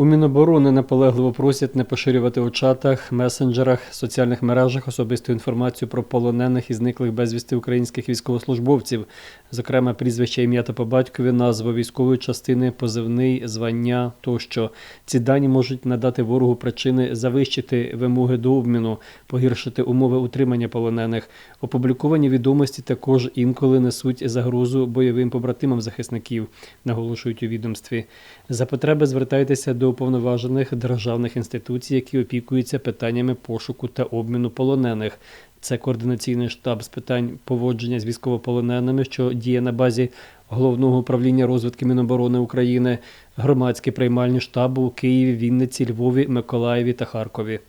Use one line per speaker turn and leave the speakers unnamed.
У Міноборони наполегливо просять не поширювати у чатах, месенджерах, соціальних мережах особисту інформацію про полонених і зниклих безвісти українських військовослужбовців, зокрема прізвище, ім'я та по батькові, назва військової частини, позивний, звання тощо. Ці дані можуть надати ворогу причини завищити вимоги до обміну, погіршити умови утримання полонених. Опубліковані відомості також інколи несуть загрозу бойовим побратимам захисників, наголошують у відомстві. За потреби звертайтеся уповноважених державних інституцій, які опікуються питаннями пошуку та обміну полонених. Це координаційний штаб з питань поводження з військовополоненими, що діє на базі головного управління розвитки Міноборони України, громадські приймальні штабу у Києві, Вінниці, Львові, Миколаєві та Харкові.